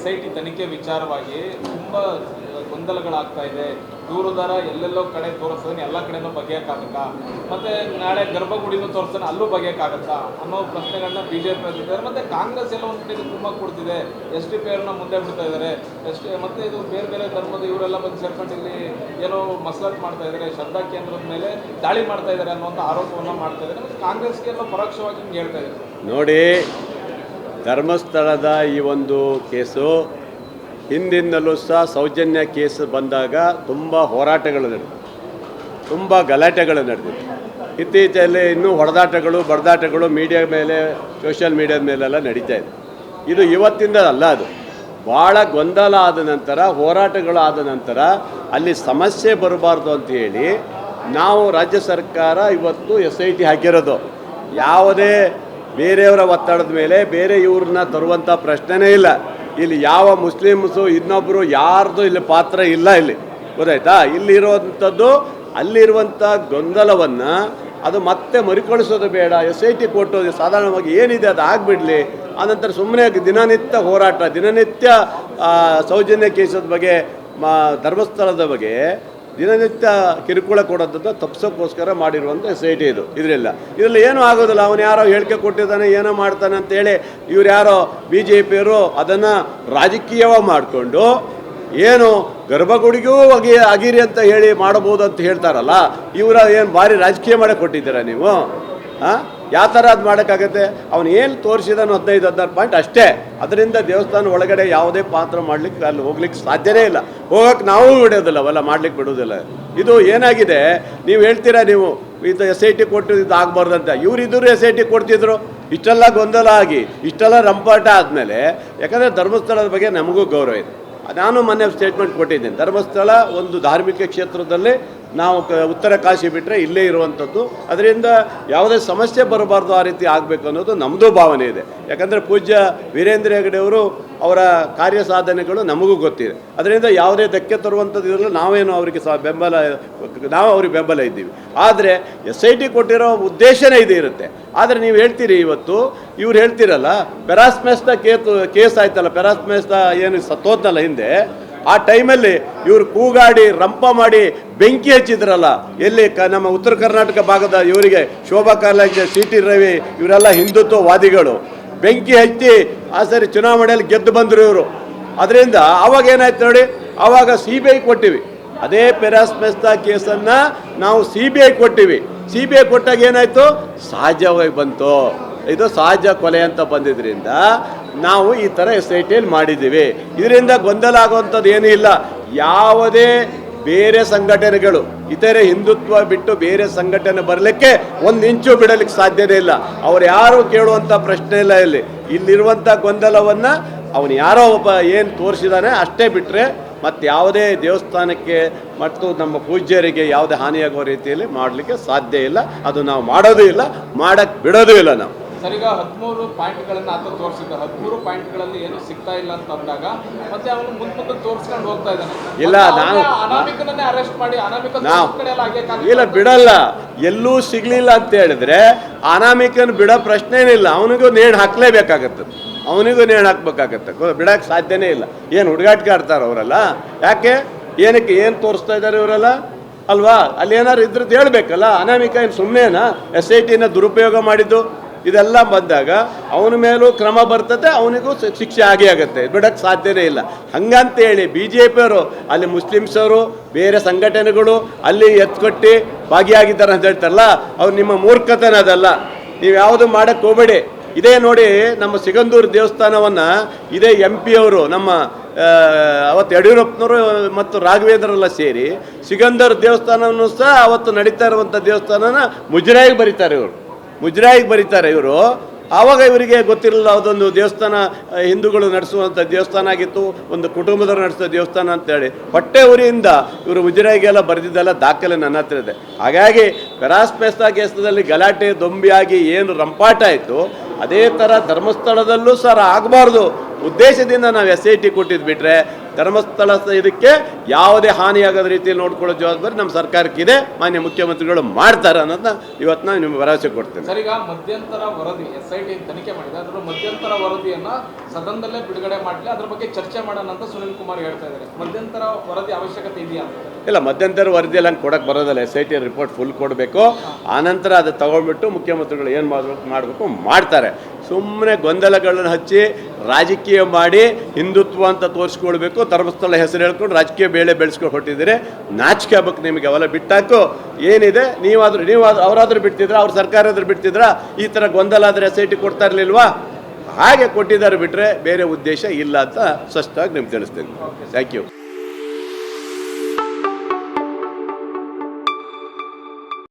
S I T ತನಿಖೆ ವಿಚಾರವಾಗಿ ತುಂಬ ಗೊಂದಲಗಳಾಗ್ತಾ ಇದೆ. ದೂರುದಾರ ಎಲ್ಲೆಲ್ಲೋ ಕಡೆ ತೋರಿಸ್ತಾನೆ ಎಲ್ಲ ಕಡೆನೂ ಬಗೆಯೋಕ್ಕಾಗತ್ತಾ? ಮತ್ತೆ ನಾಳೆ ಗರ್ಭಗುಡಿನೂ ತೋರಿಸ್ತಾನೆ ಅಲ್ಲೂ ಬಗೆಯಕ್ಕಾಗತ್ತಾ? ಅನ್ನೋ ಪ್ರಶ್ನೆಗಳನ್ನ ಪಿ ಇದ್ದಾರೆ. ಮತ್ತೆ ಕಾಂಗ್ರೆಸ್ ಎಲ್ಲ ಒಂದು ಕಡೆ ತುಂಬ ಕೊಡ್ತಿದೆ. ಎಸ್ ಡಿ ಪಿ ಅವ್ರನ್ನ ಮುಂದೆ ಬಿಡ್ತಾ ಇದ್ದಾರೆ. ಎಸ್ ಮತ್ತೆ ಇದು ಬೇರೆ ಬೇರೆ ಧರ್ಮದ ಇವರೆಲ್ಲ ಬಂದು ಸೇರ್ಕೊಂಡು ಇಲ್ಲಿ ಏನೋ ಮಸಲತ್ ಮಾಡ್ತಾ ಇದ್ದಾರೆ. ಶ್ರದ್ಧಾ ಕೇಂದ್ರದ ಮೇಲೆ ದಾಳಿ ಮಾಡ್ತಾ ಇದ್ದಾರೆ ಅನ್ನುವಂಥ ಆರೋಪವನ್ನು ಮಾಡ್ತಾ ಇದ್ದಾರೆ. ಮತ್ತೆ ಕಾಂಗ್ರೆಸ್ಗೆ ಎಲ್ಲ ಪರೋಕ್ಷವಾಗಿ ಹೇಳ್ತಾ ಇದ್ದಾರೆ. ನೋಡಿ ಧರ್ಮಸ್ಥಳದ ಈ ಒಂದು ಕೇಸು, ಹಿಂದಿನಲ್ಲೂ ಸಹ ಸೌಜನ್ಯ ಕೇಸ್ ಬಂದಾಗ ತುಂಬ ಹೋರಾಟಗಳು ನಡೆದಿತ್ತು. ತುಂಬ ಗಲಾಟೆಗಳು ನಡೆದಿತ್ತು. ಇತ್ತೀಚೆಯಲ್ಲಿ ಇನ್ನೂ ಹೊಡೆದಾಟಗಳು ಬಡದಾಟಗಳು ಮೀಡಿಯಾ ಮೇಲೆ ಸೋಷಿಯಲ್ ಮೀಡಿಯಾದ ಮೇಲೆಲ್ಲ ನಡೀತಾ ಇದೆ. ಇದು ಇವತ್ತಿಂದ ಅಲ್ಲ ಅದು. ಭಾಳ ಗೊಂದಲ ಆದ ನಂತರ, ಹೋರಾಟಗಳು ಆದ ನಂತರ ಅಲ್ಲಿ ಸಮಸ್ಯೆ ಬರಬಾರ್ದು ಅಂತ ಹೇಳಿ ನಾವು ರಾಜ್ಯ ಸರ್ಕಾರ ಇವತ್ತು ಎಸ್ ಐ ಟಿ ಹಾಕಿರೋದು. ಯಾವುದೇ ಬೇರೆಯವರ ಒತ್ತಡದ ಮೇಲೆ ಬೇರೆ ಇವ್ರನ್ನ ತರುವಂಥ ಪ್ರಶ್ನೆನೇ ಇಲ್ಲ. ಇಲ್ಲಿ ಯಾವ ಮುಸ್ಲಿಮ್ಸು ಇನ್ನೊಬ್ಬರು ಯಾರ್ದು ಇಲ್ಲಿ ಪಾತ್ರ ಇಲ್ಲ ಇಲ್ಲಿ. ಗೊತ್ತಾಯ್ತಾ? ಇಲ್ಲಿರುವಂಥದ್ದು, ಅಲ್ಲಿರುವಂಥ ಗೊಂದಲವನ್ನು ಅದು ಮತ್ತೆ ಮರಿಕೊಳಿಸೋದು ಬೇಡ. ಎಸ್ ಐ ಟಿ ಕೊಟ್ಟು ಸಾಧಾರಣವಾಗಿ ಏನಿದೆ ಅದು ಆಗಿಬಿಡಲಿ. ಆನಂತರ ಸುಮ್ಮನೆ ದಿನನಿತ್ಯ ಹೋರಾಟ, ದಿನನಿತ್ಯ ಸೌಜನ್ಯ ಕೇಸದ ಬಗ್ಗೆ, ಮಾ, ಧರ್ಮಸ್ಥಳದ ಬಗ್ಗೆ ದಿನನಿತ್ಯ ಕಿರುಕುಳ ಕೊಡೋದನ್ನು ತಪ್ಪಿಸೋಕ್ಕೋಸ್ಕರ ಮಾಡಿರುವಂಥ ಎಸ್ ಐ ಟಿ ಇದು ಇದರಿಂದ ಇದರಲ್ಲಿ ಏನೂ ಆಗೋದಿಲ್ಲ. ಅವನು ಯಾರೋ ಹೇಳಿಕೆ ಕೊಟ್ಟಿದ್ದಾನೆ, ಏನೋ ಮಾಡ್ತಾನೆ ಅಂತೇಳಿ ಇವ್ರು ಯಾರೋ ಬಿ ಜೆ ಪಿಯವರು ಅದನ್ನು ರಾಜಕೀಯವಾಗಿ ಮಾಡಿಕೊಂಡು ಏನು ಗರ್ಭಗುಡಿಗೂ ಅಗಿ, ಅಗಿರಿ ಅಂತ ಹೇಳಿ ಮಾಡಬಹುದು ಅಂತ ಹೇಳ್ತಾರಲ್ಲ, ಇವರ ಏನು ಭಾರಿ ರಾಜಕೀಯ ಮಾಡಿ ಕೊಟ್ಟಿದ್ದೀರಾ ನೀವು? ಹಾಂ ಯಾವ ಥರ ಅದು ಮಾಡೋಕ್ಕಾಗತ್ತೆ? ಅವನು ಏನು ತೋರಿಸಿದಾನು ಹದಿನೈದು, ಹದಿನಾರು ಪಾಯಿಂಟ್ ಅಷ್ಟೇ. ಅದರಿಂದ ದೇವಸ್ಥಾನ ಒಳಗಡೆ ಯಾವುದೇ ಪಾತ್ರ ಮಾಡಲಿಕ್ಕೆ, ಅಲ್ಲಿ ಹೋಗ್ಲಿಕ್ಕೆ ಸಾಧ್ಯನೇ ಇಲ್ಲ. ಹೋಗೋಕ್ಕೆ ನಾವು ಬಿಡೋದಿಲ್ಲ ಅವೆಲ್ಲ ಮಾಡ್ಲಿಕ್ಕೆ ಬಿಡೋದಿಲ್ಲ. ಇದು ಏನಾಗಿದೆ? ನೀವು ಹೇಳ್ತೀರಾ ನೀವು, ಇದು ಎಸ್ ಐ ಟಿ ಕೊಟ್ಟು ಇದು ಆಗಬಾರ್ದು ಅಂತ. ಇವ್ರು ಇದ್ರು ಎಸ್ ಐ ಟಿ ಕೊಡ್ತಿದ್ರು. ಇಷ್ಟೆಲ್ಲ ಗೊಂದಲ ಆಗಿ, ಇಷ್ಟೆಲ್ಲ ರಂಪಾಟ ಆದಮೇಲೆ, ಯಾಕಂದರೆ ಧರ್ಮಸ್ಥಳದ ಬಗ್ಗೆ ನಮಗೂ ಗೌರವ ಇದೆ. ನಾನು ಮೊನ್ನೆ ಸ್ಟೇಟ್ಮೆಂಟ್ ಕೊಟ್ಟಿದ್ದೀನಿ. ಧರ್ಮಸ್ಥಳ ಒಂದು ಧಾರ್ಮಿಕ ಕ್ಷೇತ್ರದಲ್ಲಿ ನಾವು ಕ ಉತ್ತರ ಕಾಶಿ ಬಿಟ್ಟರೆ ಇಲ್ಲೇ ಇರುವಂಥದ್ದು. ಅದರಿಂದ ಯಾವುದೇ ಸಮಸ್ಯೆ ಬರಬಾರ್ದು ಆ ರೀತಿ ಆಗಬೇಕು ಅನ್ನೋದು ನಮ್ಮದು ಭಾವನೆ ಇದೆ. ಯಾಕಂದರೆ ಪೂಜ್ಯ ವೀರೇಂದ್ರ ಹೆಗಡೆ ಅವರು ಅವರ ಕಾರ್ಯ ಸಾಧನೆಗಳು ನಮಗೂ ಗೊತ್ತಿದೆ. ಅದರಿಂದ ಯಾವುದೇ ಧಕ್ಕೆ ತರುವಂಥದ್ದು ಇರಲು ನಾವೇನು ಅವರಿಗೆ ಸಹ ಬೆಂಬಲ, ನಾವು ಅವ್ರಿಗೆ ಬೆಂಬಲ ಇದ್ದೀವಿ. ಆದರೆ ಎಸ್ ಐ ಟಿ ಕೊಟ್ಟಿರೋ ಉದ್ದೇಶನೇ ಇದು ಇರುತ್ತೆ. ಆದರೆ ನೀವು ಹೇಳ್ತೀರಿ ಇವತ್ತು, ಇವ್ರು ಹೇಳ್ತೀರಲ್ಲ, ಪೆರಾಸ್ಮೆಸ್ನ ಕೇತು ಕೇಸ್ ಆಯ್ತಲ್ಲ, ಪೆರಾಸ್ಮೆಸ್ನ ಏನು ಸತ್ತೋದ್ನಲ್ಲ ಹಿಂದೆ ಆ ಟೈಮಲ್ಲಿ ಇವರು ಕೂಗಾಡಿ, ರಂಪ ಮಾಡಿ ಬೆಂಕಿ ಹಚ್ಚಿದ್ರಲ್ಲ, ಎಲ್ಲಿ ಕ, ನಮ್ಮ ಉತ್ತರ ಕರ್ನಾಟಕ ಭಾಗದ ಇವರಿಗೆ ಶೋಭಾ ಕಾಲೇಜ್ ಸಿ ಟಿ ರವಿ, ಇವರೆಲ್ಲ ಹಿಂದುತ್ವವಾದಿಗಳು. ಬೆಂಕಿ ಹಚ್ಚಿ ಆ ಸರಿ ಚುನಾವಣೆಯಲ್ಲಿ ಗೆದ್ದು ಬಂದರು ಇವರು. ಅದರಿಂದ ಅವಾಗ ಏನಾಯ್ತು ನೋಡಿ, ಆವಾಗ ಸಿ ಬಿ ಐ ಕೊಟ್ಟಿವಿ. ಅದೇ ಪೆರಾಸ್ಮೆಸ್ತಾ ಕೇಸನ್ನು ನಾವು ಸಿ ಬಿ ಐ ಕೊಟ್ಟಿವಿ. ಸಿ ಬಿ ಐ ಕೊಟ್ಟಾಗ ಏನಾಯಿತು? ಸಹಜವಾಗಿ ಬಂತು. ಇದು ಸಹಜ ಕೊಲೆ ಅಂತ ಬಂದಿದ್ರಿಂದ ನಾವು ಈ ಥರ ಎಸ್ ಐ ಟಿಯಲ್ಲಿ ಮಾಡಿದ್ದೀವಿ. ಇದರಿಂದ ಗೊಂದಲ ಆಗುವಂಥದ್ದು ಏನೂ ಇಲ್ಲ. ಯಾವುದೇ ಬೇರೆ ಸಂಘಟನೆಗಳು, ಇತರೆ ಹಿಂದುತ್ವ ಬಿಟ್ಟು ಬೇರೆ ಸಂಘಟನೆ ಬರಲಿಕ್ಕೆ ಒಂದು ಇಂಚು ಬಿಡಲಿಕ್ಕೆ ಸಾಧ್ಯತೆ ಇಲ್ಲ. ಅವ್ರು ಯಾರು ಕೇಳುವಂಥ ಪ್ರಶ್ನೆ ಇಲ್ಲ ಇಲ್ಲಿ. ಇಲ್ಲಿರುವಂಥ ಗೊಂದಲವನ್ನು ಅವನು ಯಾರೋ ಒಬ್ಬ ಏನು ತೋರಿಸಿದಾನೆ ಅಷ್ಟೇ ಬಿಟ್ಟರೆ ಮತ್ತು ಯಾವುದೇ ದೇವಸ್ಥಾನಕ್ಕೆ ಮತ್ತು ನಮ್ಮ ಪೂಜ್ಯರಿಗೆ ಯಾವುದೇ ಹಾನಿಯಾಗುವ ರೀತಿಯಲ್ಲಿ ಮಾಡಲಿಕ್ಕೆ ಸಾಧ್ಯ ಇಲ್ಲ. ಅದು ನಾವು ಮಾಡೋದೂ ಇಲ್ಲ ಮಾಡಕ್ಕೆ ಬಿಡೋದೂ ಇಲ್ಲ ನಾವು. ಸರ್ ಈಗ ಹದಿಮೂರು ಪಾಯಿಂಟ್ಗಳನ್ನು ಆತ ತೋರಿಸಿದ್ದ. ಹದಿಮೂರು ಪಾಯಿಂಟ್ಗಳಲ್ಲಿ ಏನು ಸಿಗ್ತಾ ಇಲ್ಲ ಅಂತ ಅಂದಾಗ ಮತ್ತೆ ಅವನು ಮುಂದ್ ಮುಂದೆ ತೋರಿಸ್ಕೊಂಡು ಹೋಗ್ತಾ ಇದ್ದಾನೆ. ಇಲ್ಲ, ನಾನು- ಅನಾಮಿಕನನ್ನೇ ಅರೆಸ್ಟ್ ಮಾಡಿ ಅನಾಮಿಕ ಇಲ್ಲ ಬಿಡಲ್ಲ. ಎಲ್ಲೂ ಸಿಗ್ಲಿಲ್ಲ ಅಂತ ಹೇಳಿದ್ರೆ ಅನಾಮಿಕನ್ ಬಿಡೋ ಪ್ರಶ್ನೆ ಇಲ್ಲ ಅವನಿಗೂ ನೇಣು ಹಾಕ್ಲೇಬೇಕಾಗತ್ತೆ. ಅವನಿಗೂ ನೇಣು ಹಾಕ್ಬೇಕಾಗತ್ತೆ. ಬಿಡಕ್ಕೆ ಸಾಧ್ಯನೇ ಇಲ್ಲ. ಏನು ಹುಡುಗಾಟಿಕೆ ಆಡ್ತಾರೆ ಅವರೆಲ್ಲ? ಯಾಕೆ? ಏನಕ್ಕೆ? ಏನು ತೋರಿಸ್ತಾ ಇದ್ದಾರೆ ಇವರೆಲ್ಲ? ಅಲ್ವಾ? ಅಲ್ಲಿ ಏನಾದ್ರು ಇದ್ರದ್ದು ಹೇಳ್ಬೇಕಲ್ಲ? ಅನಾಮಿಕ ಏನು ಸುಮ್ಮನೆನಾ ಎಸ್ ಐ ಟಿನ ದುರುಪಯೋಗ ಮಾಡಿದ್ದು? ಇದೆಲ್ಲ ಬಂದಾಗ ಅವನ ಮೇಲೂ ಕ್ರಮ ಬರ್ತದೆ, ಅವನಿಗೂ ಶಿಕ್ಷೆ ಆಗೇ ಆಗುತ್ತೆ. ಬಿಡಕ್ಕೆ ಸಾಧ್ಯನೇ ಇಲ್ಲ. ಹಂಗಂತೇಳಿ ಬಿ ಜೆ ಪಿಯವರು ಅಲ್ಲಿ ಮುಸ್ಲಿಮ್ಸವರು ಬೇರೆ ಸಂಘಟನೆಗಳು ಅಲ್ಲಿ ಎತ್ಕೊಟ್ಟು ಭಾಗಿಯಾಗಿದ್ದಾರೆ ಅಂತ ಹೇಳ್ತಾರಲ್ಲ, ಅವ್ರು ನಿಮ್ಮ ಮೂರ್ಖತನ ಅದಲ್ಲ. ನೀವು ಯಾವುದು ಮಾಡಕ್ಕೆ ಹೋಗಬೇಡಿ. ಇದೇ ನೋಡಿ ನಮ್ಮ ಸಿಗಂದೂರು ದೇವಸ್ಥಾನವನ್ನು, ಇದೇ ಎಂ ಪಿ ಅವರು ನಮ್ಮ ಅವತ್ತು ಯಡಿಯೂರಪ್ಪನವರು ಮತ್ತು ರಾಘವೇಂದ್ರಲ್ಲ ಸೇರಿ ಸಿಗಂದೂರು ದೇವಸ್ಥಾನವನ್ನು ಸಹ ಅವತ್ತು ನಡೀತಾ ಇರುವಂಥ ದೇವಸ್ಥಾನನ ಮುಜರಾಯಿಗೆ ಬರೀತಾರೆ ಇವರು. ಮುಜರಾಯಿಗೆ ಬರೀತಾರೆ ಇವರು. ಆವಾಗ ಇವರಿಗೆ ಗೊತ್ತಿರಲಿಲ್ಲ ಅದೊಂದು ದೇವಸ್ಥಾನ ಹಿಂದೂಗಳು ನಡೆಸುವಂಥ ದೇವಸ್ಥಾನ ಆಗಿತ್ತು, ಒಂದು ಕುಟುಂಬದವರು ನಡೆಸೋ ದೇವಸ್ಥಾನ ಅಂತೇಳಿ. ಹೊಟ್ಟೆ ಉರಿಯಿಂದ ಇವರು ಮುಜರಾಯಿಗೆಲ್ಲ ಬರೆದಿದ್ದೆಲ್ಲ ದಾಖಲೆ ನನ್ನ ಹತ್ರ ಇದೆ. ಹಾಗಾಗಿ ಪೆರಾಸ್ಪೆಸ್ತಾ ಕೇಸದಲ್ಲಿ ಗಲಾಟೆ, ದೊಂಬಿಯಾಗಿ ಏನು ರಂಪಾಟ ಆಯಿತು ಅದೇ ಥರ ಧರ್ಮಸ್ಥಳದಲ್ಲೂ ಸರ್ ಆಗಬಾರ್ದು. ಉದ್ದೇಶದಿಂದ ನಾವು ಎಸ್ ಐ ಟಿ ಕೊಟ್ಟಿದ್ದು ಬಿಟ್ರೆ ಧರ್ಮಸ್ಥಳ ಇದಕ್ಕೆ ಯಾವುದೇ ಹಾನಿಯಾಗದ ರೀತಿಯಲ್ಲಿ ನೋಡ್ಕೊಳ್ಳೋ ಜವಾಬ್ದಾರಿ ನಮ್ಮ ಸರ್ಕಾರಕ್ಕಿದೆ. ಮಾನ್ಯ ಮುಖ್ಯಮಂತ್ರಿಗಳು ಮಾಡ್ತಾರೆ ಅನ್ನೋದನ್ನ ಇವತ್ತು ನಾನು ನಿಮ್ಗೆ ಭರವಸೆ ಕೊಡ್ತೇನೆ. ಸರ್ ಈಗ ಮಧ್ಯಂತರ ವರದಿ ಎಸ್ ಐ ಟಿ ತನಿಖೆ ಮಾಡಿದೆ. ಅದರ ಮಧ್ಯಂತರ ವರದಿಯನ್ನ ಸದನದಲ್ಲೇ ಬಿಡುಗಡೆ ಮಾಡಲಿ ಅದ್ರ ಬಗ್ಗೆ ಚರ್ಚೆ ಮಾಡೋಣ ಅಂತ ಸುನಿಲ್ ಕುಮಾರ್ ಹೇಳ್ತಾ ಇದ್ದಾರೆ. ಮಧ್ಯಂತರ ವರದಿ ಅವಶ್ಯಕತೆ ಇದೆಯಾ ಅಂತ. ಇಲ್ಲ ಮಧ್ಯಂತರ ವರದಿಯಲ್ಲಿ ಹಂಗೆ ಕೊಡಕ್ಕೆ ಬರೋದಿಲ್ಲ. S I T report full ಕೊಡಬೇಕು. ಆನಂತರ ಅದು ತಗೊಂಡ್ಬಿಟ್ಟು ಮುಖ್ಯಮಂತ್ರಿಗಳು ಏನು ಮಾಡಬೇಕು ಮಾಡಬೇಕು ಮಾಡ್ತಾರೆ. ಸುಮ್ಮನೆ ಗೊಂದಲಗಳನ್ನು ಹಚ್ಚಿ ರಾಜಕೀಯ ಮಾಡಿ ಹಿಂದುತ್ವ ಅಂತ ತೋರಿಸ್ಕೊಳ್ಬೇಕು, ಧರ್ಮಸ್ಥಳ ಹೆಸರು ಹೇಳ್ಕೊಂಡು ರಾಜಕೀಯ ಬೇಳೆ ಬೆಳೆಸ್ಕೊಂಡು ಹೊಟ್ಟಿದ್ದೀರಿ ನಾಚಿಕೆ ಹಬ್ಬಕ್ಕೆ ನಿಮಗೆ ಅವೆಲ್ಲ ಬಿಟ್ಟಾಕು. ಏನಿದೆ? ನೀವಾದರೂ ನೀವು ಅವರಾದರೂ ಬಿಡ್ತಿದ್ರ? ಅವ್ರ ಸರ್ಕಾರ ಆದರೂ ಬಿಡ್ತಿದ್ರ? ಈ ಥರ ಗೊಂದಲ ಆದರೆ ಎಸ್ ಐ ಟಿ ಕೊಡ್ತಾ ಇರಲಿಲ್ವಾ? ಹಾಗೆ ಕೊಟ್ಟಿದ್ದಾರೆ ಬಿಟ್ಟರೆ ಬೇರೆ ಉದ್ದೇಶ ಇಲ್ಲ ಅಂತ ಸ್ಪಷ್ಟವಾಗಿ ನಿಮ್ಗೆ ತಿಳಿಸ್ತೇನೆ. Thank you